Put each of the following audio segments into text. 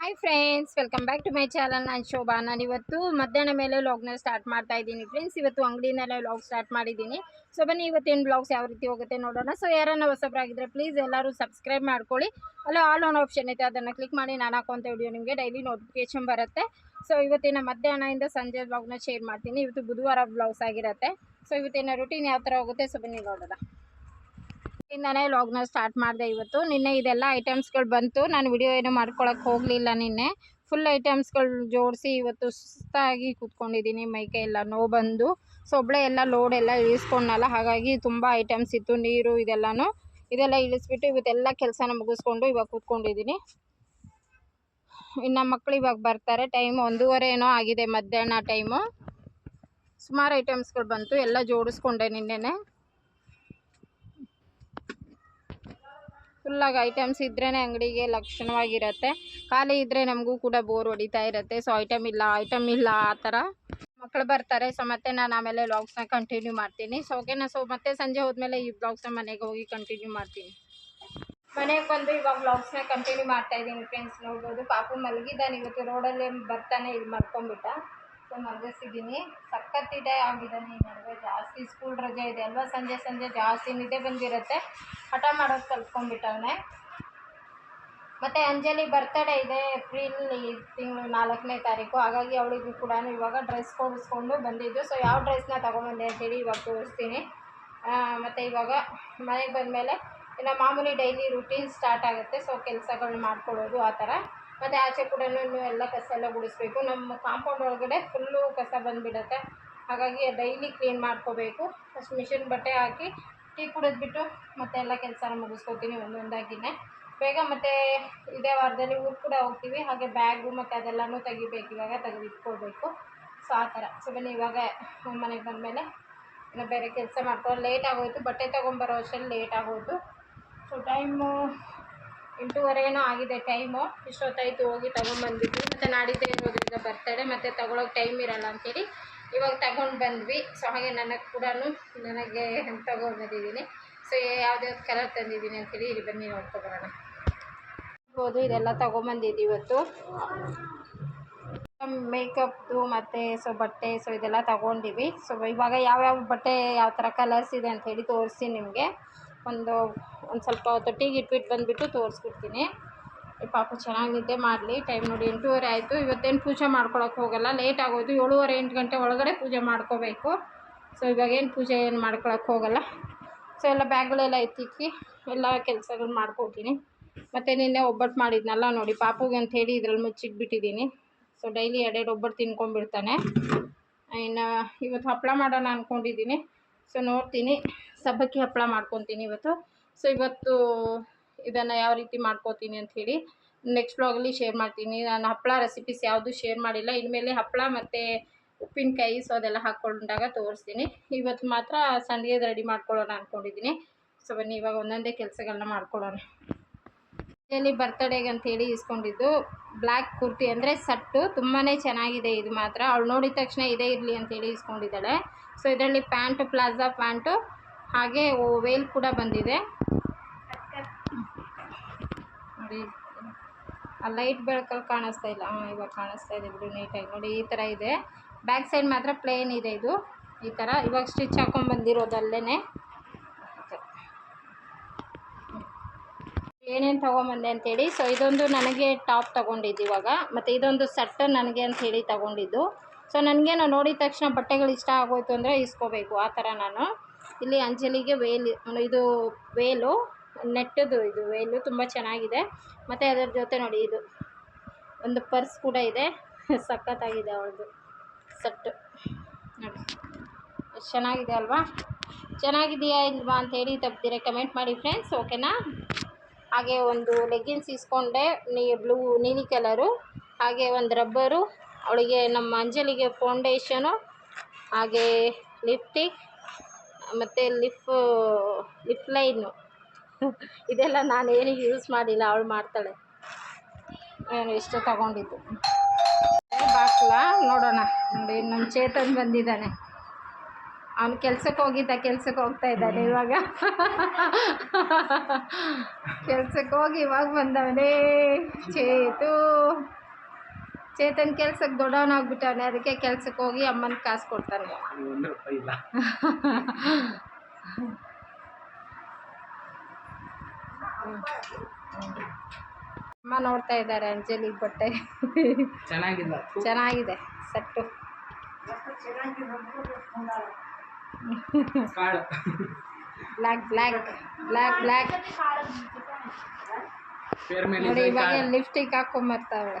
Hi friends welcome back to my channel ನಾನು ಶೋಭಾ ನಾನು ಇವತ್ತು ಮಧ್ಯಾಹ್ನ ಮೇಲೆ ವ್ಲಾಗ್ನ ಸ್ಟಾರ್ಟ್ ಮಾಡ್ತಾ ಇದ್ದೀನಿ ಫ್ರೆಂಡ್ಸ್ ಇವತ್ತು ಅಂಗಡಿನಲ್ಲೇ ವ್ಲಾಗ್ ಸ್ಟಾರ್ಟ್ ಮಾಡಿದ್ದೀನಿ. ಸೊ ಬನ್ನಿ, ಇವತ್ತೇನು ಬ್ಲಾಗ್ಸ್ ಯಾವ ರೀತಿ ಹೋಗುತ್ತೆ ನೋಡೋಣ. ಸೊ ಯಾರನ್ನ ಹೊಸಬ್ರಾಗಿದ್ದರೆ ಪ್ಲೀಸ್ ಎಲ್ಲರೂ ಸಬ್ಸ್ಕ್ರೈಬ್ ಮಾಡ್ಕೊಳ್ಳಿ. ಅಲ್ಲ ಆಲ್ ಆನ್ ಆಪ್ಷನ್ ಐತೆ ಅದನ್ನು ಕ್ಲಿಕ್ ಮಾಡಿ ನಾನು ಹಾಕುವಂಥ ವಿಡಿಯೋ ನಿಮಗೆ ಡೈಲಿ ನೋಟಿಫಿಕೇಶನ್ ಬರುತ್ತೆ. ಸೊ ಇವತ್ತಿನ ಮಧ್ಯಾಹ್ನದಿಂದ ಸಂಜೆ ಬ್ಲಾಗ್ನ ಶೇರ್ ಮಾಡ್ತೀನಿ. ಇವತ್ತು ಬುಧವಾರ ಬ್ಲೌಸ್ ಆಗಿರುತ್ತೆ. ಸೊ ಇವತ್ತಿನ ರುಟೀನ್ ಯಾವ ಥರ ಹೋಗುತ್ತೆ? ಸೊ ಬನ್ನಿ ನೋಡೋಣ. ಇಂದಾನೇ ಲಾಗ್ನ ಸ್ಟಾರ್ಟ್ ಮಾಡಿದೆ ಇವತ್ತು. ನಿನ್ನೆ ಇದೆಲ್ಲ ಐಟಮ್ಸ್ಗಳು ಬಂತು. ನಾನು ವಿಡಿಯೋ ಏನು ಮಾಡ್ಕೊಳಕ್ಕೆ ಹೋಗಲಿಲ್ಲ ನಿನ್ನೆ. ಫುಲ್ ಐಟಮ್ಸ್ಗಳು ಜೋಡಿಸಿ ಇವತ್ತು ಸುಸ್ತಾಗಿ ಕೂತ್ಕೊಂಡಿದ್ದೀನಿ ಮೈಕೈ ಎಲ್ಲ ನೋವು ಬಂದು. ಸೊ ಎಲ್ಲ ಲೋಡ್ ಎಲ್ಲ ಇಳಿಸ್ಕೊಂಡಲ್ಲ ಹಾಗಾಗಿ ತುಂಬ ಐಟಮ್ಸ್ ಇತ್ತು. ನೀರು ಇದೆಲ್ಲನೂ ಇದೆಲ್ಲ ಇಳಿಸ್ಬಿಟ್ಟು ಇವತ್ತೆಲ್ಲ ಕೆಲಸನ ಮುಗಿಸ್ಕೊಂಡು ಇವಾಗ ಕೂತ್ಕೊಂಡಿದ್ದೀನಿ ಇನ್ನು ಮಕ್ಕಳು ಇವಾಗ ಬರ್ತಾರೆ. ಟೈಮ್ ಒಂದೂವರೆ ಏನೋ ಆಗಿದೆ ಮಧ್ಯಾಹ್ನ ಟೈಮು ಸುಮಾರು ಐಟಮ್ಸ್ಗಳು ಬಂತು. ಎಲ್ಲ ಜೋಡಿಸ್ಕೊಂಡೆ ನಿನ್ನೆನೆ. ಫುಲ್ಲಾಗಿ ಐಟಮ್ಸ್ ಇದ್ರೇ ಅಂಗಡಿಗೆ ಲಕ್ಷಣವಾಗಿರುತ್ತೆ. ಖಾಲಿ ಇದ್ದರೆ ನಮಗೂ ಕೂಡ ಬೋರ್ ಹೊಡಿತಾ ಇರುತ್ತೆ. ಸೊ ಐಟಮ್ ಇಲ್ಲ ಐಟಮ್ ಇಲ್ಲ, ಆ ಥರ. ಮಕ್ಕಳು ಬರ್ತಾರೆ ಸೊ ಮತ್ತೆ ನಾನು ಆಮೇಲೆ ವ್ಲಾಗ್ಸ್ನ ಕಂಟಿನ್ಯೂ ಮಾಡ್ತೀನಿ. ಸೊ ಓಕೆನಾ ಸೊ ಮತ್ತೆ ಸಂಜೆ ಹೋದ್ಮೇಲೆ ಈ ವ್ಲಾಗ್ಸ್ನ ಮನೆಗೆ ಹೋಗಿ ಕಂಟಿನ್ಯೂ ಮಾಡ್ತೀನಿ. ಮನೆಗೆ ಬಂದು ಇವಾಗ ವ್ಲಾಗ್ಸ್ನ ಕಂಟಿನ್ಯೂ ಮಾಡ್ತಾ ಇದ್ದೀನಿ ಫ್ರೆಂಡ್ಸ್ ನೋಡ್ಬೋದು. ಪಾಪು ಮಲಗಿದ್ದಾನೆ, ಇವತ್ತು ರೋಡಲ್ಲಿ ಬರ್ತಾನೆ, ಇದು ಮಲ್ಕೊಂಡ್ಬಿಟ್ಟ. ಸೊ ಮಲಗಿಸಿದ್ದೀನಿ. ಸಖತ್ತಿದೆ ಆಗಿದ್ದಾನೆ ಈ ನಡುವೆ. ಜಾಸ್ತಿ ಸ್ಕೂಲ್ ರಜೆ ಇದೆ ಅಲ್ವಾ? ಸಂಜೆ ಸಂಜೆ ಜಾಸ್ತಿ ನಿದ್ದೆ ಬಂದಿರುತ್ತೆ. ಹಠ ಮಾಡೋದು ಕಲ್ತ್ಕೊಂಡ್ಬಿಟ್ಟವನೆ. ಮತ್ತು ಅಂಜಲಿ ಬರ್ತಡೇ ಇದೆ ಏಪ್ರಿಲ್ ಈ ತಿಂಗಳು ನಾಲ್ಕನೇ ತಾರೀಕು. ಹಾಗಾಗಿ ಅವಳಿಗೂ ಕೂಡ ಇವಾಗ ಡ್ರೆಸ್ ಕೊಡಿಸ್ಕೊಂಡು ಬಂದಿದ್ದು. ಸೊ ಯಾವ ಡ್ರೆಸ್ನ ತೊಗೊಂಬಂದೆ ಅಂತೇಳಿ ಇವಾಗ ತೋರಿಸ್ತೀನಿ. ಮತ್ತು ಇವಾಗ ಮನೆಗೆ ಬಂದಮೇಲೆ ಇನ್ನು ಮಾಮೂಲಿ ಡೈಲಿ ರುಟೀನ್ ಸ್ಟಾರ್ಟ್ ಆಗುತ್ತೆ. ಸೊ ಕೆಲಸಗಳು ಮಾಡ್ಕೊಳ್ಳೋದು ಆ ಥರ. ಮತ್ತು ಆಚೆ ಕೂಡ ಎಲ್ಲ ಕಸ ಎಲ್ಲ ಗುಡಿಸ್ಬೇಕು. ನಮ್ಮ ಕಾಂಪೌಂಡ್ ಒಳಗಡೆ ಫುಲ್ಲು ಕಸ ಬಂದುಬಿಡತ್ತೆ. ಹಾಗಾಗಿ ಡೈಲಿ ಕ್ಲೀನ್ ಮಾಡ್ಕೋಬೇಕು. ಫಸ್ಟ್ ಮಿಷಿನ್ ಬಟ್ಟೆ ಹಾಕಿ ಟೀ ಕುಡಿದ್ಬಿಟ್ಟು ಮತ್ತೆ ಎಲ್ಲ ಕೆಲಸನ ಮುಗಿಸ್ಕೊತೀನಿ ಒಂದೊಂದಾಗಿನೇ. ಬೇಗ ಮತ್ತು ಇದೇ ವಾರದಲ್ಲಿ ಊರು ಕೂಡ ಹೋಗ್ತೀವಿ. ಹಾಗೆ ಬ್ಯಾಗು ಮತ್ತು ಅದೆಲ್ಲನೂ ತೆಗಿಬೇಕು. ಇವಾಗ ತೆಗೆದಿಟ್ಕೊಳ್ಬೇಕು ಸೊ ಆ ಥರ. ಸೊ ಬನ್ನಿ, ಇವಾಗ ಮನೆಗೆ ಬಂದಮೇಲೆ ಇನ್ನು ಬೇರೆ ಕೆಲಸ ಮಾಡ್ಕೊಂಡು ಲೇಟ್ ಆಗೋಯ್ತು. ಬಟ್ಟೆ ತೊಗೊಂಬರೋ ಅಷ್ಟರಲ್ಲಿ ಲೇಟ್ ಆಗೋಯ್ತು. ಸೊ ಟೈಮು ಎಂಟೂವರೆ ಏನೋ ಆಗಿದೆ ಟೈಮು ಇಷ್ಟೊತ್ತಾಯಿತು, ಹೋಗಿ ತೊಗೊಂಬಂದ್ಬಿಟ್ಟು ಮತ್ತು ನಾಡಿದ್ದೇ ಇರೋದ್ರಿಂದ ಬರ್ತಡೆ ಮತ್ತು ತೊಗೊಳೋಕೆ ಟೈಮ್ ಇರಲ್ಲ ಅಂತೇಳಿ ಇವಾಗ ತಗೊಂಡು ಬಂದ್ವಿ. ಸೊ ಹಾಗೆ ನನಗೆ ಕೂಡ ನನಗೆ ತೊಗೊಂಡ್ಬಂದಿದ್ದೀನಿ ಸೊ ಯಾವ್ದ್ಯಾವ್ದು ಕಲರ್ ತಂದಿದ್ದೀನಿ ಅಂತೇಳಿ ಇಲ್ಲಿ ಬನ್ನಿ ನೋಡ್ಕೊಬರೋಣ ನೋಡ್ಬೋದು ಇದೆಲ್ಲ ತೊಗೊಂಬಂದಿದ್ದು ಇವತ್ತು. ಮೇಕಪ್ದು ಮತ್ತು ಸೊ ಬಟ್ಟೆ ಸೊ ಇದೆಲ್ಲ ತೊಗೊಂಡಿವಿ. ಸೊ ಇವಾಗ ಯಾವ್ಯಾವ ಬಟ್ಟೆ, ಯಾವ ಥರ ಕಲರ್ಸ್ ಇದೆ ಅಂಥೇಳಿ ತೋರಿಸ್ತೀನಿ ನಿಮಗೆ. ಒಂದು ಒಂದು ಸ್ವಲ್ಪ ತೊಟ್ಟಿಗೆ ಇಟ್ಬಿಟ್ಟು ಬಂದುಬಿಟ್ಟು ತೋರಿಸ್ಬಿಡ್ತೀನಿ. ಪಾಪ ಚೆನ್ನಾಗಿದೆ ಮಾಡಲಿ. ಟೈಮ್ ನೋಡಿ ಎಂಟೂವರೆ ಆಯಿತು. ಇವತ್ತೇನು ಪೂಜೆ ಮಾಡ್ಕೊಳಕ್ಕೆ ಹೋಗಲ್ಲ. ಲೇಟ್ ಆಗೋದು. ಏಳುವರೆ ಎಂಟು ಗಂಟೆ ಒಳಗಡೆ ಪೂಜೆ ಮಾಡ್ಕೋಬೇಕು. ಸೊ, ಇವಾಗೇನು ಪೂಜೆ ಏನು ಮಾಡ್ಕೊಳಕ್ಕೆ ಹೋಗಲ್ಲ. ಸೊ, ಎಲ್ಲ ಬ್ಯಾಗ್ಗಳೆಲ್ಲ ಎತ್ತಿಕ್ಕಿ ಎಲ್ಲ ಕೆಲಸಗಳು ಮಾಡ್ಕೊತೀನಿ. ಮತ್ತು ನಿನ್ನೆ ಒಬ್ಬಟ್ಟು ಮಾಡಿದ್ನಲ್ಲ ನೋಡಿ, ಪಾಪುಗೆ ಅಂಥೇಳಿ ಇದ್ರಲ್ಲಿ ಮುಚ್ಚಿಟ್ಬಿಟ್ಟಿದ್ದೀನಿ. ಸೊ, ಡೈಲಿ ಎರಡೆರಡು ಒಬ್ಬರು ತಿನ್ಕೊಂಡ್ಬಿಡ್ತಾನೆ. ಇನ್ನು ಇವತ್ತು ಹಪ್ಪಳ ಮಾಡೋಣ ಅಂದ್ಕೊಂಡಿದ್ದೀನಿ ಸೊ, ನೋಡ್ತೀನಿ. ಸಬ್ಬಕ್ಕಿ ಹಪ್ಪಳ ಮಾಡ್ಕೊತೀನಿ ಇವತ್ತು. ಸೊ ಇವತ್ತು ಇದನ್ನು ಯಾವ ರೀತಿ ಮಾಡ್ಕೋತೀನಿ ಅಂಥೇಳಿ ನೆಕ್ಸ್ಟ್ ಬ್ಲಾಗಲ್ಲಿ ಶೇರ್ ಮಾಡ್ತೀನಿ. ನಾನು ಹಪ್ಪಳ ರೆಸಿಪೀಸ್ ಯಾವುದು ಶೇರ್ ಮಾಡಿಲ್ಲ. ಇನ್ಮೇಲೆ ಹಪ್ಪಳ ಮತ್ತು ಉಪ್ಪಿನಕಾಯಿ ಸೊ ಅದೆಲ್ಲ ಹಾಕ್ಕೊಂಡಾಗ ತೋರಿಸ್ತೀನಿ. ಇವತ್ತು ಮಾತ್ರ ಸಂಡಿಗೆದು ರೆಡಿ ಮಾಡ್ಕೊಳ್ಳೋಣ ಅಂದ್ಕೊಂಡಿದ್ದೀನಿ ಸೊ ಬನ್ನಿ, ಇವಾಗ ಒಂದೊಂದೇ ಕೆಲಸಗಳನ್ನ ಮಾಡ್ಕೊಳ್ಳೋಣ. ಇಲ್ಲಿ ಬರ್ತಡೇಗೆ ಅಂತೇಳಿ ಇಸ್ಕೊಂಡಿದ್ದು ಬ್ಲ್ಯಾಕ್ ಕುರ್ತಿ ಅಂದರೆ ಸಟ್ಟು. ತುಂಬಾ ಚೆನ್ನಾಗಿದೆ ಇದು ಮಾತ್ರ. ಅವಳು ನೋಡಿದ ತಕ್ಷಣ ಇದೇ ಇರಲಿ ಅಂತೇಳಿ ಇಸ್ಕೊಂಡಿದ್ದಾಳೆ. ಸೊ ಇದರಲ್ಲಿ ಪ್ಯಾಂಟು, ಪ್ಲಾಜಾ ಪ್ಯಾಂಟು ಹಾಗೆ ವೇಲ್ ಕೂಡ ಬಂದಿದೆ. ನೋಡಿ, ಆ ಲೈಟ್ ಬೆಳಕಲ್ಲಿ ಕಾಣಿಸ್ತಾ ಇಲ್ಲ. ಹಾಂ ಇವಾಗ ಕಾಣಿಸ್ತಾ ಇದೆ ಬಿಡು ನೀಟಾಗಿ ನೋಡಿ, ಈ ಥರ ಇದೆ. ಬ್ಯಾಕ್ ಸೈಡ್ ಮಾತ್ರ ಪ್ಲೇನ್ ಇದೆ ಇದು. ಈ ಥರ ಇವಾಗ ಸ್ಟಿಚ್ ಹಾಕೊಂಡ್ಬಂದಿರೋದು ಅಲ್ಲೇ ಏನೇನು ತೊಗೊಂಬಂದೆ ಅಂತೇಳಿ. ಸೊ ಇದೊಂದು ನನಗೆ ಟಾಪ್ ತೊಗೊಂಡಿದ್ದು ಇವಾಗ. ಮತ್ತು ಇದೊಂದು ಸೆಟ್ ನನಗೆ ಅಂಥೇಳಿ ತೊಗೊಂಡಿದ್ದು. ಸೊ ನನಗೇನು ನೋಡಿದ ತಕ್ಷಣ ಬಟ್ಟೆಗಳು ಇಷ್ಟ ಆಗೋಯ್ತು ಅಂದರೆ ಇಸ್ಕೋಬೇಕು. ಆ ಥರ ನಾನು. ಇಲ್ಲಿ ಅಂಜಲಿಗೆ ವೇಲ್ ಇದು ವೇಲು ನೆಟ್ಟದು ಇದು ವೇಲು ತುಂಬ ಚೆನ್ನಾಗಿದೆ. ಮತ್ತು ಅದರ ಜೊತೆ ನೋಡಿ ಇದು, ಒಂದು ಪರ್ಸ್ ಕೂಡ ಇದೆ. ಸಖತ್ತಾಗಿದೆ ಅವಳದು ಸೆಟ್ಟು ನೋಡಿ ಎಷ್ಟು ಚೆನ್ನಾಗಿದೆ ಅಲ್ವಾ? ಚೆನ್ನಾಗಿದೆಯಾ ಇಲ್ವಾ ಅಂತೇಳಿ ತಪ್ಪದಿರ ಕಮೆಂಟ್ ಮಾಡಿ ಫ್ರೆಂಡ್ಸ್ ಓಕೆನಾ ಹಾಗೆ ಒಂದು ಲೆಗ್ಗಿನ್ಸ್ ಇಸ್ಕೊಂಡೆ, ನೀ ಬ್ಲೂ ನೀಲಿ ಕಲರು ಹಾಗೆ ಒಂದು ರಬ್ಬರು ಅವಳಿಗೆ ನಮ್ಮ ಅಂಜಲಿಗೆ ಫೌಂಡೇಶನು ಹಾಗೆ ಲಿಪ್ಟಿಕ್ ಮತ್ತು ಲಿಫ್ ಲಿಫ್ ಲೈನು. ಇದೆಲ್ಲ ನಾನು ಏನಿಗೆ ಯೂಸ್ ಮಾಡಿಲ್ಲ, ಅವಳು ಮಾಡ್ತಾಳೆ. ನಾನು ಎಷ್ಟು ತಗೊಂಡಿದ್ದು. ಬಾಕ್ಲ ನೋಡೋಣ. ನೋಡಿ ನಮ್ಮ ಚೇತನ್ ಬಂದಿದ್ದಾನೆ. ಅವ್ನು ಕೆಲ್ಸಕ್ಕೆ ಹೋಗಿದ್ದ ಕೆಲ್ಸಕ್ಕೆ ಹೋಗ್ತಾ ಇದ್ದಾನೆ ಇವಾಗ. ಕೆಲ್ಸಕ್ಕೆ ಹೋಗಿ ಇವಾಗ ಬಂದವನೇ ಚೇತು. ಚೇತನ್ ಕೆಲ್ಸಕ್ಕೆ ದೊಡ್ಡವನಾಗ್ಬಿಟ್ಟವನೆ ಅದಕ್ಕೆ ಕೆಲ್ಸಕ್ಕೆ ಹೋಗಿ ಅಮ್ಮನ ಕಾಸು ಕೊಡ್ತಾನೆ. ಅಮ್ಮ ನೋಡ್ತಾ ಇದ್ದಾರೆ ಅಂಜಲಿ ಬಟ್ಟೆ. ಚೆನ್ನಾಗಿಲ್ಲ ಚೆನ್ನಾಗಿದೆ set. Black black black black ನೋಡಿ ಇವಾಗ. ಲಿಪ್ಸ್ಟಿಕ್ ಹಾಕೊಂಬರ್ತಾವಳೆ.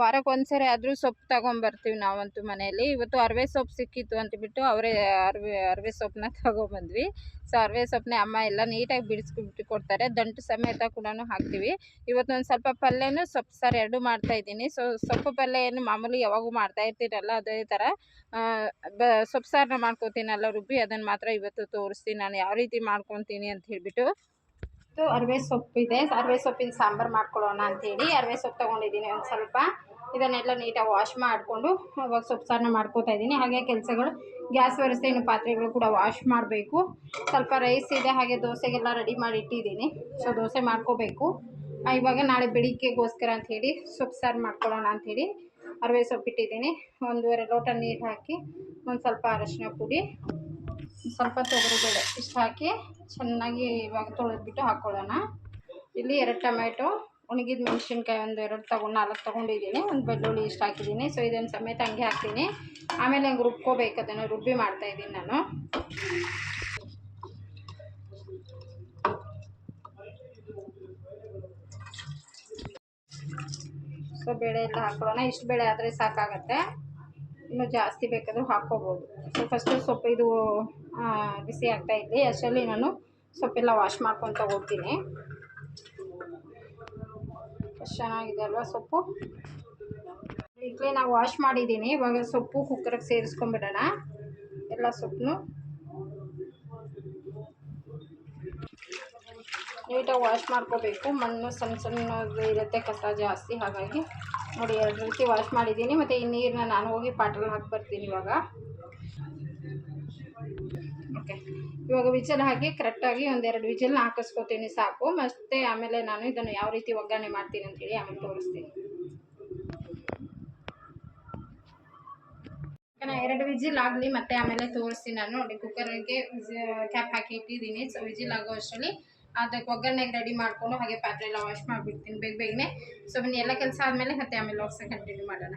ವಾರಕ್ಕೆ ಒಂದ್ಸರಿ ಆದರೂ ಸೊಪ್ಪು ತಗೊಂಬರ್ತೀವಿ ನಾವಂತೂ ಮನೆಯಲ್ಲಿ. ಇವತ್ತು ಅರವೆ ಸೊಪ್ಪು ಸಿಕ್ಕಿತ್ತು ಅಂತಬಿಟ್ಟು ಅವರೇ ಅರವೆ ಅರವೆ ಸೊಪ್ಪನ್ನ ತಗೊಂಬಂದ್ವಿ. ಸೊ ಅರವೆ ಸೊಪ್ಪನ್ನೇ ಅಮ್ಮ ಎಲ್ಲ ನೀಟಾಗಿ ಬಿಡಿಸ್ಬಿಟ್ಟು ಕೊಡ್ತಾರೆ. ದಂಟು ಸಮೇತ ಕೂಡ ಹಾಕ್ತೀವಿ. ಇವತ್ತೊಂದು ಸ್ವಲ್ಪ ಪಲ್ಯನೂ ಸೊಪ್ಪು ಸಾರು ಎರಡೂ ಮಾಡ್ತಾ ಇದ್ದೀನಿ. ಸೊ ಸೊಪ್ಪು ಪಲ್ಯ ಏನು ಮಾಮೂಲಿ ಯಾವಾಗೂ ಮಾಡ್ತಾ ಇರ್ತೀರಲ್ಲ ಅದೇ ಥರ. ಬ, ಸೊಪ್ಪು ಸಾರನ್ನ ಮಾಡ್ಕೊತೀನಲ್ಲ ರುಬ್ಬಿ, ಅದನ್ನು ಮಾತ್ರ ಇವತ್ತು ತೋರಿಸ್ತೀನಿ. ನಾನು ಯಾವ ರೀತಿ ಮಾಡ್ಕೊತೀನಿ ಅಂತ ಹೇಳ್ಬಿಟ್ಟು ಇದು ಅರವೆ ಸೊಪ್ಪಿದೆ ಅರವೆ ಸೊಪ್ಪಿನ ಸಾಂಬಾರು ಮಾಡ್ಕೊಳ್ಳೋಣ ಅಂಥೇಳಿ ಅರವೆ ಸೊಪ್ಪು ತೊಗೊಂಡಿದ್ದೀನಿ ಒಂದು ಸ್ವಲ್ಪ. ಇದನ್ನೆಲ್ಲ ನೀಟಾಗಿ ವಾಶ್ ಮಾಡಿಕೊಂಡು ಅವಾಗ ಸೊಪ್ಪು ಸಾರನ್ನ ಮಾಡ್ಕೋತಾ ಇದ್ದೀನಿ. ಹಾಗೆ ಕೆಲಸಗಳು, ಗ್ಯಾಸ್ ವ್ಯವಸ್ಥೆ ಇನ್ನು ಪಾತ್ರೆಗಳು ಕೂಡ ವಾಶ್ ಮಾಡಬೇಕು. ಸ್ವಲ್ಪ ರೈಸ್ ಇದೆ, ಹಾಗೆ ದೋಸೆಗೆಲ್ಲ ರೆಡಿ ಮಾಡಿ ಇಟ್ಟಿದ್ದೀನಿ. ಸೊ ದೋಸೆ ಮಾಡ್ಕೋಬೇಕು. ಇವಾಗ ನಾಳೆ ಬೆಳಿಗ್ಗೆಗೋಸ್ಕರ ಅಂಥೇಳಿ ಸೊಪ್ಪು ಸಾರು ಮಾಡ್ಕೊಳ್ಳೋಣ ಅಂಥೇಳಿ ಅರವೆ ಸೊಪ್ಪು ಇಟ್ಟಿದ್ದೀನಿ ಒಂದೂವರೆ ಲೋಟ ನೀರು ಹಾಕಿ ಒಂದು ಸ್ವಲ್ಪ ಅರಶಿನ ಪುಡಿ ಸ್ವಲ್ಪ ತೊಗರಿಬೇಳೆ ಇಷ್ಟು ಹಾಕಿ ಚೆನ್ನಾಗಿ ಇವಾಗ ತೊಳೆದ್ಬಿಟ್ಟು ಹಾಕ್ಕೊಳ್ಳೋಣ ಇಲ್ಲಿ ಎರಡು ಟೊಮೆಟೊ ಒಣಗಿದ ಮೆಣಸಿನ್ಕಾಯಿ ಒಂದು ಎರಡು ತಗೊಂಡು ನಾಲ್ಕು ತೊಗೊಂಡಿದ್ದೀನಿ. ಒಂದು ಬೆಳ್ಳುಳ್ಳಿ ಇಷ್ಟು ಹಾಕಿದ್ದೀನಿ. ಸೊ ಇದೊಂದು ಸಮೇತ ಹಂಗೆ ಹಾಕ್ತೀನಿ. ಆಮೇಲೆ ಹಂಗೆ ರುಬ್ಕೋಬೇಕು. ಅದನ್ನು ರುಬ್ಬಿ ಮಾಡ್ತಾಯಿದ್ದೀನಿ ನಾನು. ಸೊ ಬೇಳೆ ಎಲ್ಲ ಹಾಕೊಳ್ಳೋಣ. ಇಷ್ಟು ಬೇಳೆ ಆದರೆ ಸಾಕಾಗತ್ತೆ. ಇನ್ನು ಜಾಸ್ತಿ ಬೇಕಾದರೂ ಹಾಕ್ಕೋಬೋದು. ಸೊ ಫಸ್ಟು ಸೊಪ್ಪು ಇದು ಬಿಸಿ ಆಗ್ತಾ ಇದೆ. ಅಷ್ಟರಲ್ಲಿ ನಾನು ಸೊಪ್ಪೆಲ್ಲ ವಾಶ್ ಮಾಡ್ಕೊತ ಹೋಗ್ತೀನಿ. ಎಷ್ಟು ಚೆನ್ನಾಗಿದೆ ಅಲ್ವಾ ಸೊಪ್ಪು? ಈಗಲೇ ನಾವು ವಾಶ್ ಮಾಡಿದ್ದೀನಿ ಇವಾಗ ಸೊಪ್ಪು ಕುಕ್ಕರ್ಗೆ ಸೇರಿಸ್ಕೊಂಬಿಡೋಣ ಎಲ್ಲ ಸೊಪ್ಪನ್ನು ನೀಟಾಗಿ ವಾಶ್ ಮಾಡ್ಕೋಬೇಕು. ಮಣ್ಣು ಸಣ್ಣ ಸಣ್ಣದು ಇರುತ್ತೆ ಕಸ ಜಾಸ್ತಿ. ಹಾಗಾಗಿ ನೋಡಿ, ಎರಡು ರೀತಿ ವಾಶ್ ಮಾಡಿದ್ದೀನಿ ಮತ್ತು ಈ ನೀರನ್ನ ನಾನು ಹೋಗಿ ಪಾಟ್ರಲ್ಲಿ ಹಾಕಿ ಬರ್ತೀನಿ ಇವಾಗ ಓಕೆ ಇವಾಗ ವಿಜಲ್ ಹಾಕಿ ಕರೆಕ್ಟಾಗಿ ಒಂದೆರಡು ವಿಜಲ್ನ ಹಾಕಿಸ್ಕೊತೀನಿ, ಸಾಕು. ಮತ್ತೆ ಆಮೇಲೆ ನಾನು ಇದನ್ನು ಯಾವ ರೀತಿ ಒಗ್ಗರಣೆ ಮಾಡ್ತೀನಿ ಅಂತ ಹೇಳಿ ಆಮೇಲೆ ತೋರಿಸ್ತೀನಿ. ಎರಡು ವಿಜಿಲ್ ಆಗಲಿ, ಮತ್ತೆ ಆಮೇಲೆ ತೋರಿಸ್ತೀನಿ ನಾನು. ನೋಡಿ ಕುಕ್ಕರ್ಗೆ ಕ್ಯಾಪ್ ಹಾಕಿ ಇಟ್ಟಿದ್ದೀನಿ. ಸೊ ವಿಜಿಲ್ ಆಗೋ ಅಷ್ಟರಲ್ಲಿ ಅದಕ್ಕೆ ಒಗ್ಗರಣೆಗೆ ರೆಡಿ ಮಾಡಿಕೊಂಡು ಹಾಗೆ ಪಾತ್ರೆ ಎಲ್ಲ ವಾಶ್ ಮಾಡಿಬಿಡ್ತೀನಿ ಬೇಗ ಬೇಗನೆ. ಸೊ ಬನ್ನಿ, ಎಲ್ಲ ಕೆಲಸ ಆದಮೇಲೆ ಮತ್ತೆ ಆಮೇಲೆ ಹೋಗ್ಸ ಕಂಟಿನ್ಯೂ ಮಾಡೋಣ.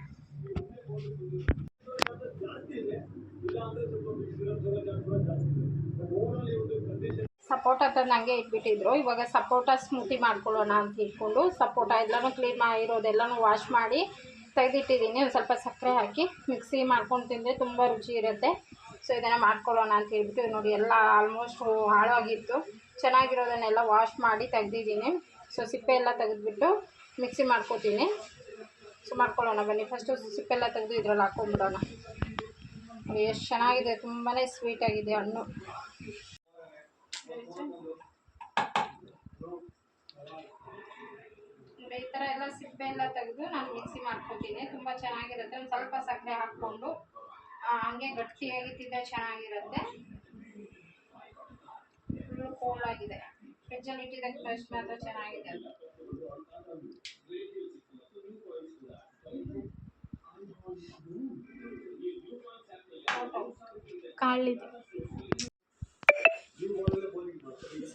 ಸಪೋಟ ತಂದು ಹಂಗೆ ಇಟ್ಬಿಟ್ಟಿದ್ರು. ಇವಾಗ ಸಪೋಟ ಸ್ಮೂತಿ ಮಾಡ್ಕೊಳ್ಳೋಣ ಅಂತ ಇಟ್ಕೊಂಡು ಸಪೋಟ ಎಲ್ಲನೂ ಕ್ಲೀನ್ ಮಾಡಿರೋದೆಲ್ಲನೂ ವಾಶ್ ಮಾಡಿ ತೆಗೆದಿಟ್ಟಿದ್ದೀನಿ. ಒಂದು ಸ್ವಲ್ಪ ಸಕ್ಕರೆ ಹಾಕಿ ಮಿಕ್ಸಿ ಮಾಡ್ಕೊಂಡು ತಿಂದರೆ ತುಂಬ ರುಚಿ ಇರುತ್ತೆ. ಸೊ ಇದನ್ನು ಮಾಡ್ಕೊಳ್ಳೋಣ ಅಂತ ಹೇಳ್ಬಿಟ್ಟು ನೋಡಿ, ಎಲ್ಲ ಆಲ್ಮೋಸ್ಟ್ ಹಾಳಾಗಿತ್ತು. ಚೆನ್ನಾಗಿರೋದನ್ನೆಲ್ಲ ವಾಶ್ ಮಾಡಿ ತೆಗೆದಿದ್ದೀನಿ. ಸೊ ಸಿಪ್ಪೆ ಎಲ್ಲ ತೆಗೆದ್ಬಿಟ್ಟು ಮಿಕ್ಸಿ ಮಾಡ್ಕೋತೀನಿ. ಸೊ ಮಾಡ್ಕೊಳ್ಳೋಣ ಬನ್ನಿ. ಫಸ್ಟು ಸಿಪ್ಪೆ ಎಲ್ಲ ತೆಗೆದು ಇದರಲ್ಲಿ ಹಾಕ್ಕೊಂಬಿಡೋಣ ನೋಡಿ, ಎಷ್ಟು ಚೆನ್ನಾಗಿದೆ. ತುಂಬಾ ಸ್ವೀಟಾಗಿದೆ ಹಣ್ಣು. ಈ ಥರ ಎಲ್ಲ ಸಿಪ್ಪೆ ಎಲ್ಲ ತೆಗೆದು ನಾನು ಮಿಕ್ಸಿ ಮಾಡ್ಕೊತೀನಿ. ತುಂಬ ಚೆನ್ನಾಗಿರುತ್ತೆ. ಒಂದು ಸ್ವಲ್ಪ ಸಕ್ಕರೆ ಹಾಕ್ಕೊಂಡು ಹಂಗೆ ಗಟ್ಟಿಯಾಗಿ ತಿಂದರೆ ಚೆನ್ನಾಗಿರುತ್ತೆ. ಫುಲ್ಲು ಕೋಲ್ಡ್ ಆಗಿದೆ. ಫ್ರಿಜ್ಜಲ್ಲಿ ಇಟ್ಟಿದ್ದಕ್ಕೆ ಫ್ರೆಶ್ ಮಾತ್ರ ಚೆನ್ನಾಗಿದೆ. ಅದು ಕಾಳಿದೆ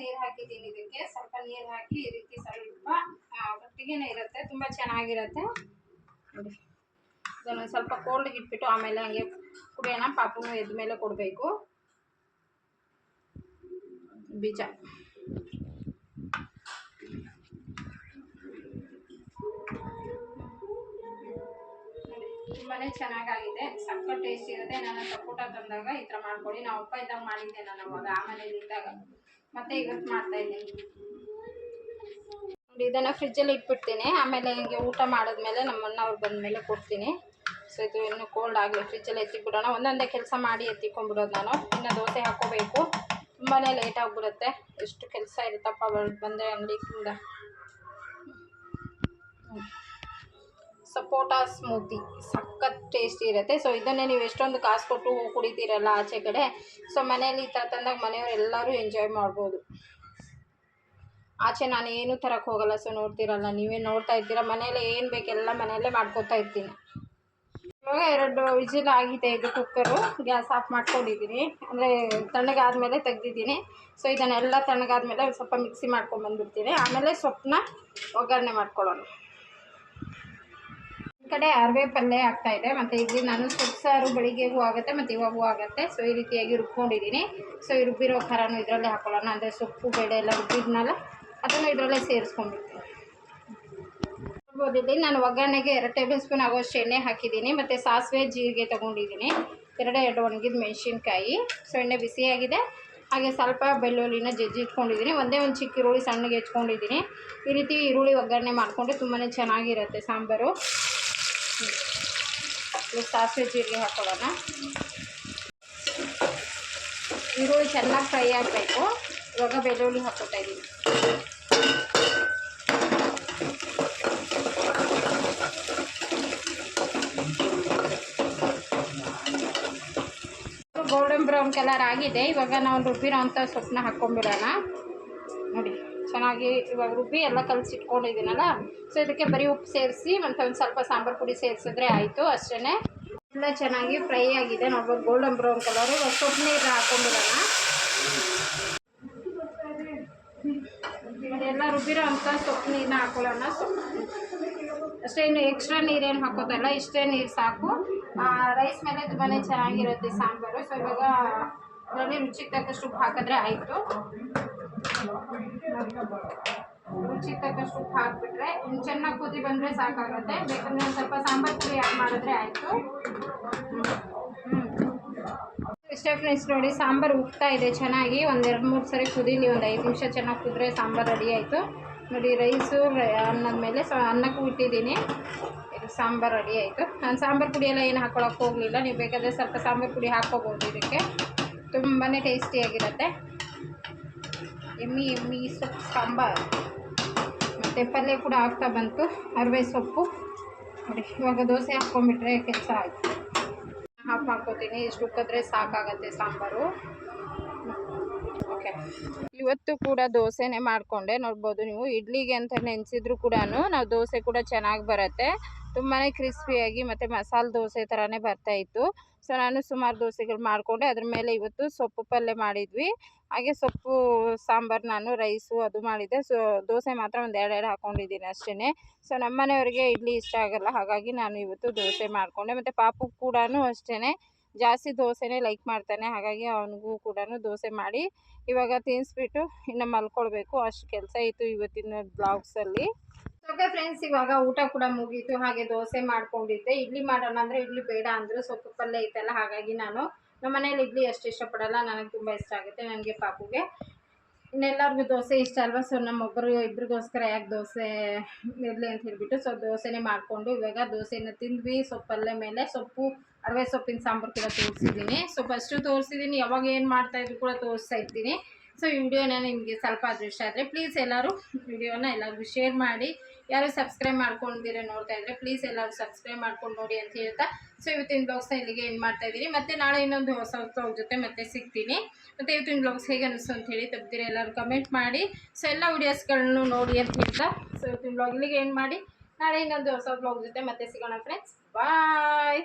ನೀರು ಹಾಕಿದ್ದೀನಿ ಇದಕ್ಕೆ. ಸ್ವಲ್ಪ ನೀರು ಹಾಕಿ ಈ ರೀತಿ ಸ್ವಲ್ಪ ಒಟ್ಟಿಗೆನೇ ಇರುತ್ತೆ, ತುಂಬ ಚೆನ್ನಾಗಿರುತ್ತೆ. ನೋಡಿ. ಇದನ್ನು ಸ್ವಲ್ಪ ಕೋಲ್ಡ್ಗೆ ಇಟ್ಬಿಟ್ಟು ಆಮೇಲೆ ಹಂಗೆ ಕುಡಿಯೋಣ. ಪಾಪುನು ಎದ್ದ ಮೇಲೆ ಕೊಡಬೇಕು. ಬೀಜ. ತುಂಬಾ ಚೆನ್ನಾಗಾಗಿದೆ. ಸಕ್ಕ ಟೇಸ್ಟ್ ಇರುತ್ತೆ. ನಾನು ಸಪೋಟ ತಂದಾಗ ಈ ಥರ ಮಾಡ್ಕೊಡಿ. ನಾವು ಅಪ್ಪ ಇದ್ದಾಗ ಮಾಡಿದ್ದೆ ನಾನು ಅವಾಗ. ಆ ಮನೇಲಿ ಇದ್ದಾಗ. ಮತ್ತೆ ಇವತ್ತು ಮಾಡ್ತಾ ಇದ್ದೀನಿ. ನೋಡಿ, ಇದನ್ನು ಫ್ರಿಜ್ಜಲ್ಲಿ ಇಟ್ಬಿಡ್ತೀನಿ. ಆಮೇಲೆ ಹಿಂಗೆ ಊಟ ಮಾಡಿದ್ಮೇಲೆ ನಮ್ಮ ಅಣ್ಣ ಅವ್ರು ಬಂದಮೇಲೆ ಕೊಡ್ತೀನಿ. ಸೊ ಇದು ಇನ್ನೂ ಕೋಲ್ಡ್ ಆಗಲಿ ಫ್ರಿಜ್ಜಲ್ಲಿ ಎತ್ತಿಕ್ಬಿಡೋಣ ಒಂದೊಂದೇ ಕೆಲಸ ಮಾಡಿ ಎತ್ತಿಕೊಂಡ್ಬಿಡೋದು ನಾನು. ಇನ್ನು ದೋಸೆ ಹಾಕ್ಕೋಬೇಕು. ತುಂಬಾ ಲೇಟ್ ಆಗಿಬಿಡುತ್ತೆ. ಎಷ್ಟು ಕೆಲಸ ಇರುತ್ತಪ್ಪ ಬಂದರೆ ಅಂಗಡಿಯಿಂದ. ಸಪೋಟ ಸ್ಮೂತಿ, ಸಖತ್ ಟೇಸ್ಟಿ ಇರುತ್ತೆ. ಸೊ ಇದನ್ನೇ ನೀವು ಎಷ್ಟೊಂದು ಕಾಸು ಕೊಟ್ಟು ಕುಡಿತೀರಲ್ಲ ಆಚೆ ಕಡೆ. ಸೊ ಮನೇಲಿ ಈ ಥರ ತಂದಾಗ ಮನೆಯವ್ರು ಎಲ್ಲರೂ ಎಂಜಾಯ್ ಮಾಡ್ಬೋದು. ಆಚೆ ನಾನು ಏನು ತರಕ್ಕೆ ಹೋಗಲ್ಲ. ಸೊ ನೋಡ್ತೀರಲ್ಲ, ನೀವೇ ನೋಡ್ತಾ ಇರ್ತೀರ. ಮನೆಯಲ್ಲಿ ಏನು ಬೇಕೆಲ್ಲ ಮನೆಯಲ್ಲೇ ಮಾಡ್ಕೊತಾ ಇರ್ತೀನಿ. ಇವಾಗ ಎರಡು ವಿಜಿಲ್ ಆಗಿದೆ ಇದು ಕುಕ್ಕರು ಗ್ಯಾಸ್ ಆಫ್ ಮಾಡ್ಕೊಂಡಿದ್ದೀನಿ. ಅಂದರೆ ತಣ್ಣಗಾದ್ಮೇಲೆ ತೆಗ್ದಿದ್ದೀನಿ. ಸೊ ಇದನ್ನೆಲ್ಲ ತಣ್ಣಗಾದ್ಮೇಲೆ ಸ್ವಲ್ಪ ಮಿಕ್ಸಿ ಮಾಡ್ಕೊಂಡು ಬಂದ್ಬಿಡ್ತೀನಿ. ಆಮೇಲೆ ಸೊಪ್ಪನ್ನ ಒಗ್ಗರಣೆ ಮಾಡ್ಕೊಳ್ಳೋಣ. ಈ ಕಡೆ ಅರವೆ ಪಲ್ಯ ಆಗ್ತಾ ಇದೆ. ಮತ್ತು ಇಲ್ಲಿ ನಾನು ಸೊಪ್ಪು ಸಾರು ಬೆಳಿಗ್ಗೆಗೂ ಆಗುತ್ತೆ, ಮತ್ತು ಇವಾಗೂ ಆಗುತ್ತೆ. ಸೊ ಈ ರೀತಿಯಾಗಿ ರುಬ್ಕೊಂಡಿದ್ದೀನಿ. ಸೊ ಈ ರುಬ್ಬಿರೋ ಖಾರನೂ ಇದರಲ್ಲೇ ಹಾಕೊಳ್ಳೋಣ. ಅಂದರೆ ಸೊಪ್ಪು, ಬೇಳೆ ಎಲ್ಲ ರುಬ್ಬಿದ್ನಲ್ಲ, ಅದನ್ನು ಇದರಲ್ಲೇ ಸೇರಿಸ್ಕೊಂಡ್ಬಿಡ್ತೀನಿ ನೋಡ್ಬೋದು ಇಲ್ಲಿ ನಾನು ಒಗ್ಗರಣೆಗೆ ಎರಡು ಟೇಬಲ್ ಸ್ಪೂನ್ ಆಗೋಷ್ಟು ಎಣ್ಣೆ ಹಾಕಿದ್ದೀನಿ. ಮತ್ತು ಸಾಸಿವೆ, ಜೀರಿಗೆ ತೊಗೊಂಡಿದ್ದೀನಿ. ಎರಡೇ ಎರಡು ಒಣಗಿದ ಮೆಣಸಿನ್ಕಾಯಿ. ಸೊ ಎಣ್ಣೆ ಬಿಸಿಯಾಗಿದೆ. ಹಾಗೆ ಸ್ವಲ್ಪ ಬೆಳ್ಳುಳ್ಳಿನ ಜಜ್ಜಿ ಇಟ್ಕೊಂಡಿದ್ದೀನಿ. ಒಂದೇ ಒಂದು ಚಿಕ್ಕ ಈರುಳ್ಳಿ ಸಣ್ಣಗೆ ಹೆಚ್ಕೊಂಡಿದ್ದೀನಿ. ಈ ರೀತಿ ಈರುಳ್ಳಿ ಒಗ್ಗರಣೆ ಮಾಡಿಕೊಂಡ್ರೆ ತುಂಬಾ ಚೆನ್ನಾಗಿರುತ್ತೆ ಸಾಂಬಾರು. ಸಾಸಿವೆ ಜೀರಿಗೆ ಹಾಕೊಳ್ಳೋಣ. ಈರುಳ್ಳಿ ಚೆನ್ನಾಗಿ ಫ್ರೈ ಆಗಬೇಕು. ಇವಾಗ ಬೆಳ್ಳುಳ್ಳಿ ಹಾಕೋತಾ ಇದ್ದೀನಿ ಗೋಲ್ಡನ್ ಬ್ರೌನ್ ಕಲರ್ ಆಗಿದೆ ಇವಾಗ ನಾವು ರುಬ್ಬಿರೋ ಅಂಥ ಸೊಪ್ಪನ್ನ ಹಾಕ್ಕೊಂಬಿಡೋಣ. ನೋಡಿ. ಚೆನ್ನಾಗಿ ಇವಾಗ ರುಬ್ಬಿ ಎಲ್ಲ ಕಲಸಿಟ್ಕೊಂಡಿದ್ದೀನಲ್ಲ ಸೊ ಇದಕ್ಕೆ ಬರೀ ಉಪ್ಪು ಸೇರಿಸಿ ಮತ್ತು ಒಂದು ಸ್ವಲ್ಪ ಸಾಂಬಾರು ಪುಡಿ ಸೇರಿಸಿದ್ರೆ ಆಯಿತು ಅಷ್ಟೇ ಎಲ್ಲ ಚೆನ್ನಾಗಿ ಫ್ರೈ ಆಗಿದೆ. ನೋಡ್ಬೋದು ಗೋಲ್ಡನ್ ಬ್ರೌನ್ ಕಲರ್. ಇವಾಗ ಸೊಪ್ಪು ನೀರು ಹಾಕೊಂಡಿರೋಣ ಎಲ್ಲ ರುಬ್ಬಿರೋ ಅಂತ ಸೊಪ್ಪು ನೀರನ್ನ ಹಾಕೊಳ್ಳೋಣ. ಸೊಪ್ಪು ಅಷ್ಟೇ ಇನ್ನು ಎಕ್ಸ್ಟ್ರಾ ನೀರೇನು ಹಾಕೋದಲ್ಲ, ಇಷ್ಟೇ ನೀರು ಸಾಕು. ರೈಸ್ ಮೇಲೆ ತುಂಬಾ ಚೆನ್ನಾಗಿರುತ್ತೆ ಸಾಂಬಾರು. ಸೊ ಇವಾಗ ಅದರಲ್ಲಿ ರುಚಿಗೆ ತಕ್ಕಷ್ಟು ಹಾಕಿದ್ರೆ ಆಯಿತು. ರುಚಿಗೆ ತಕ್ಕಷ್ಟು ಉಪ್ಪು ಹಾಕಿಬಿಟ್ರೆ, ಇನ್ನು ಚೆನ್ನಾಗಿ ಕುದಿ ಬಂದರೆ ಸಾಕಾಗುತ್ತೆ. ಬೇಕಂದ್ರೆ ಒಂದು ಸ್ವಲ್ಪ ಸಾಂಬಾರು ಪುಡಿ ಆ್ಯಡ್ ಮಾಡಿದ್ರೆ ಆಯಿತು. ಸ್ಟೆಫ್ನೆಸ್ ನೋಡಿ, ಸಾಂಬಾರು ಉಗ್ತಾ ಇದೆ ಚೆನ್ನಾಗಿ. ಒಂದೆರಡು ಮೂರು ಸರಿ ಕುದೀನಿ, ಒಂದು ಐದು ನಿಮಿಷ ಚೆನ್ನಾಗಿ ಕುದ್ರೆ ಸಾಂಬಾರು ರೆಡಿ ಆಯಿತು. ನೋಡಿ, ರೈಸು ಅನ್ನದ ಮೇಲೆ ಸೊ, ಅನ್ನಕ್ಕೂ ಇಟ್ಟಿದ್ದೀನಿ ಇದು ಸಾಂಬಾರು ರೆಡಿ ಆಯಿತು. ನಾನು ಸಾಂಬಾರು ಪುಡಿ ಎಲ್ಲ ಏನು ಹಾಕ್ಕೊಳಕ್ಕೆ ಹೋಗಲಿಲ್ಲ. ನೀವು ಬೇಕಾದರೆ ಸ್ವಲ್ಪ ಸಾಂಬಾರು ಪುಡಿ ಹಾಕ್ಕೋಬೋದು ಇದಕ್ಕೆ. ತುಂಬಾ ಟೇಸ್ಟಿಯಾಗಿರುತ್ತೆ ಎಮ್ಮಿ ಎಮ್ಮಿ ಸೊಪ್ಪು, ಸಾಂಬಾರು. ಮತ್ತು ಪಲ್ಯ ಕೂಡ ಆಗ್ತಾ ಬಂತು. ಅರವೆ ಸೊಪ್ಪು. ನೋಡಿ, ಇವಾಗ ದೋಸೆ ಹಾಕ್ಕೊಂಬಿಟ್ರೆ ಕೆಲಸ ಆಯಿತು. ಹಾಫ್ ಹಾಕ್ಕೋತೀನಿ. ಇಷ್ಟು ಉಕ್ಕಿದ್ರೆ ಸಾಕಾಗತ್ತೆ ಸಾಂಬಾರು. ಓಕೆ ಇವತ್ತು ಕೂಡ ದೋಸೆನೇ ಮಾಡಿಕೊಂಡೆ. ನೋಡ್ಬೋದು ನೀವು. ಇಡ್ಲಿಗೆ ಅಂತ ನೆನೆಸಿದ್ರು ಕೂಡ ನಾವು ದೋಸೆ ಕೂಡ ಚೆನ್ನಾಗಿ ಬರುತ್ತೆ. ತುಂಬಾ ಕ್ರಿಸ್ಪಿಯಾಗಿ ಮತ್ತು ಮಸಾಲೆ ದೋಸೆ ಥರನೇ ಬರ್ತಾಯಿತ್ತು ಸೊ ನಾನು ಸುಮಾರು ದೋಸೆಗಳು ಮಾಡಿಕೊಂಡೆ. ಅದ್ರ ಮೇಲೆ ಇವತ್ತು ಸೊಪ್ಪು ಪಲ್ಯ ಮಾಡಿದ್ವಿ. ಹಾಗೆ ಸೊಪ್ಪು, ಸಾಂಬಾರು ನಾನು ರೈಸು ಅದು ಮಾಡಿದ್ದೆ. ಸೊ ದೋಸೆ ಮಾತ್ರ ಒಂದು ಎರಡೆರಡು ಎರಡು ಹಾಕ್ಕೊಂಡಿದ್ದೀನಿ ಅಷ್ಟೇ ಸೊ ನಮ್ಮ ಮನೆಯವ್ರಿಗೆ ಇಡ್ಲಿ ಇಷ್ಟ ಆಗಲ್ಲ. ಹಾಗಾಗಿ ನಾನು ಇವತ್ತು ದೋಸೆ ಮಾಡಿಕೊಂಡೆ. ಮತ್ತು ಪಾಪು ಕೂಡ ಅಷ್ಟೇ ಜಾಸ್ತಿ ದೋಸೆನೇ ಲೈಕ್ ಮಾಡ್ತಾನೆ. ಹಾಗಾಗಿ ಅವನಿಗೂ ಕೂಡ ದೋಸೆ ಮಾಡಿ ಇವಾಗ ತಿನ್ನಿಸ್ಬಿಟ್ಟು ಇನ್ನು ಮಲ್ಕೊಳ್ಬೇಕು. ಅಷ್ಟು ಕೆಲಸ ಇತ್ತು ಇವತ್ತಿನ ಬ್ಲಾಗ್ಸಲ್ಲಿ ಓಕೆ ಫ್ರೆಂಡ್ಸ್ ಇವಾಗ ಊಟ ಕೂಡ ಮುಗೀತು. ಹಾಗೆ ದೋಸೆ ಮಾಡ್ಕೊಂಡಿದ್ದೆ. ಇಡ್ಲಿ ಮಾಡೋಣ ಅಂದರೆ ಇಡ್ಲಿ ಬೇಡ ಅಂದರು ಸೊಪ್ಪು ಪಲ್ಯ ಐತಲ್ಲ, ಹಾಗಾಗಿ ನಾನು ನಮ್ಮ ಮನೇಲಿ ಇಡ್ಲಿ ಅಷ್ಟು ಇಷ್ಟಪಡಲ್ಲ. ನನಗೆ ತುಂಬ ಇಷ್ಟ ಆಗುತ್ತೆ, ನನಗೆ ಪಾಪುಗೆ. ಇನ್ನೆಲ್ಲರಿಗೂ ದೋಸೆ ಇಷ್ಟ ಅಲ್ವಾ? ಸೊ ನಮ್ಮೊಬ್ಬರು ಇಬ್ರಿಗೋಸ್ಕರ ಯಾಕೆ ದೋಸೆ ಇರಲಿ ಅಂತ ಹೇಳಿಬಿಟ್ಟು ಸೊ ದೋಸೆನೇ ಮಾಡಿಕೊಂಡು ಇವಾಗ ದೋಸೆನ ತಿಂದ್ವಿ. ಪಲ್ಯ ಮೇಲೆ ಸೊಪ್ಪು, ಅರವೆ ಸೊಪ್ಪಿನ ಸಾಂಬಾರು ಕೂಡ ತೋರಿಸಿದ್ದೀನಿ. ಸೊ ಫಸ್ಟು ತೋರಿಸಿದ್ದೀನಿ. ಯಾವಾಗ ಏನು ಮಾಡ್ತಾಯಿದ್ರು ಕೂಡ ತೋರಿಸ್ತಾ ಇದ್ದೀನಿ ಸೊ ಈ ವಿಡಿಯೋನ ನಿಮಗೆ ಸ್ವಲ್ಪ ಅದೃಷ್ಟ ಆದರೆ ಪ್ಲೀಸ್ ಎಲ್ಲರೂ ವಿಡಿಯೋನ ಎಲ್ಲರಿಗೂ ಶೇರ್ ಮಾಡಿ. ಯಾರು ಸಬ್ಸ್ಕ್ರೈಬ್ ಮಾಡ್ಕೊಂಡಿದ್ರೆ ನೋಡ್ತಾ ಇದ್ರೆ ಪ್ಲೀಸ್ ಎಲ್ಲರೂ ಸಬ್ಸ್ಕ್ರೈಬ್ ಮಾಡ್ಕೊಂಡು ನೋಡಿ ಅಂತ ಹೇಳ್ತಾ. ಸೊ ಇವತ್ತಿನ ಬ್ಲಾಗ್ಸ್ನ ಇಲ್ಲಿಗೆ ಏನು ಮಾಡ್ತಾ ಇದ್ದೀನಿ. ಮತ್ತೆ ನಾಳೆ ಇನ್ನೊಂದು ಹೊಸ ಬ್ಲಾಗ್ ಜೊತೆ ಮತ್ತೆ ಸಿಗ್ತೀನಿ. ಮತ್ತು ಇವತ್ತಿನ ಬ್ಲಾಗ್ಸ್ ಹೇಗೆ ಅನಿಸ್ತು ಅಂತ ಹೇಳಿ ತಪ್ಪಿದ್ರೆ ಎಲ್ಲರೂ ಕಮೆಂಟ್ ಮಾಡಿ. ಸೊ ಎಲ್ಲ ವಿಡಿಯೋಸ್ಗಳನ್ನು ನೋಡಿ ಅಂತ ಹೇಳ್ತಾ. ಸೊ ಇವತ್ತಿನ ಬ್ಲಾಗ್ ಇಲ್ಲಿಗೆ ಏನು ಮಾಡಿ. ನಾಳೆ ಇನ್ನೊಂದು ಹೊಸ ಬ್ಲಾಗ್ ಜೊತೆ ಮತ್ತೆ ಸಿಗೋಣ ಫ್ರೆಂಡ್ಸ್ ಬಾಯ್